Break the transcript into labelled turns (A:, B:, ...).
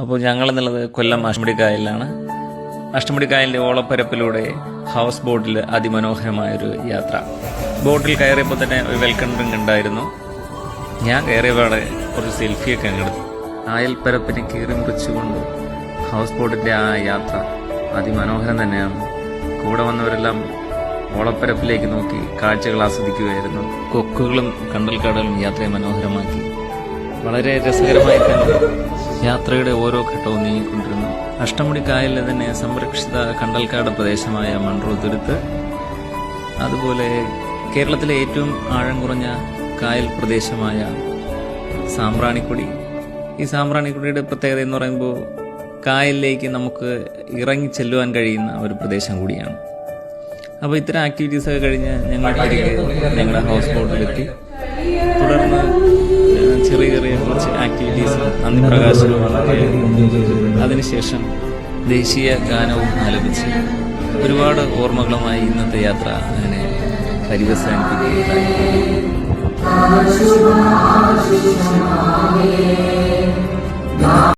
A: അപ്പോൾ ഞങ്ങൾ എന്നുള്ളത് കൊല്ലം അഷ്ടമുടിക്കായലിലാണ്. അഷ്ടമുടിക്കായലിന്റെ ഓളപ്പരപ്പിലൂടെ ഹൗസ് ബോട്ടിൽ അതിമനോഹരമായൊരു യാത്ര. ബോട്ടിൽ കയറിയപ്പോൾ തന്നെ ഒരു വെൽക്കം ഡ്രിങ്ക് ഉണ്ടായിരുന്നു. ഞാൻ കയറിയപാടെ കുറച്ച് സെൽഫിയൊക്കെ എടുത്തു. കായൽപ്പരപ്പിനെ കീറി മുറിച്ചുകൊണ്ട് ഹൗസ് ബോട്ടിന്റെ ആ യാത്ര അതിമനോഹരം തന്നെയാണ്. കൂടെ വന്നവരെല്ലാം ഓളപ്പരപ്പിലേക്ക് നോക്കി കാഴ്ചകൾ ആസ്വദിക്കുകയായിരുന്നു. കൊക്കുകളും കണ്ടൽക്കാടുകളും യാത്രയെ മനോഹരമാക്കി. വളരെ രസകരമായി തന്നെ യാത്രയുടെ ഓരോ ഘട്ടവും നീങ്ങിക്കൊണ്ടിരുന്നു. അഷ്ടമുടി കായലിലെ തന്നെ സംരക്ഷിത കണ്ടൽക്കാട് പ്രദേശമായ മൺറോ തുരുത്ത് അതുപോലെ കേരളത്തിലെ ഏറ്റവും ആഴം കുറഞ്ഞ കായൽ പ്രദേശമായ സാമ്പ്രാണിക്കുടി. ഈ സാമ്പ്രാണിക്കുടിയുടെ പ്രത്യേകത എന്ന് പറയുമ്പോൾ കായലിലേക്ക് നമുക്ക് ഇറങ്ങി ചെല്ലുവാൻ കഴിയുന്ന ഒരു പ്രദേശം കൂടിയാണ്. അപ്പോൾ ഇത്തരം ആക്ടിവിറ്റീസ് ഒക്കെ കഴിഞ്ഞ് ഞങ്ങൾ ഞങ്ങളുടെ ഹൗസ് ബോട്ടിലെത്തി തുടർന്ന് ചെറിയ കുറച്ച് ആക്ടിവിറ്റീസ് നന്ദി പ്രകാശനവും അതിനുശേഷം ദേശീയ ഗാനവും ആലപിച്ച് ഒരുപാട് ഓർമ്മകളുമായി ഇന്നത്തെ യാത്ര അങ്ങനെ പരിവസാനിപ്പിക്കുകയുണ്ടായി.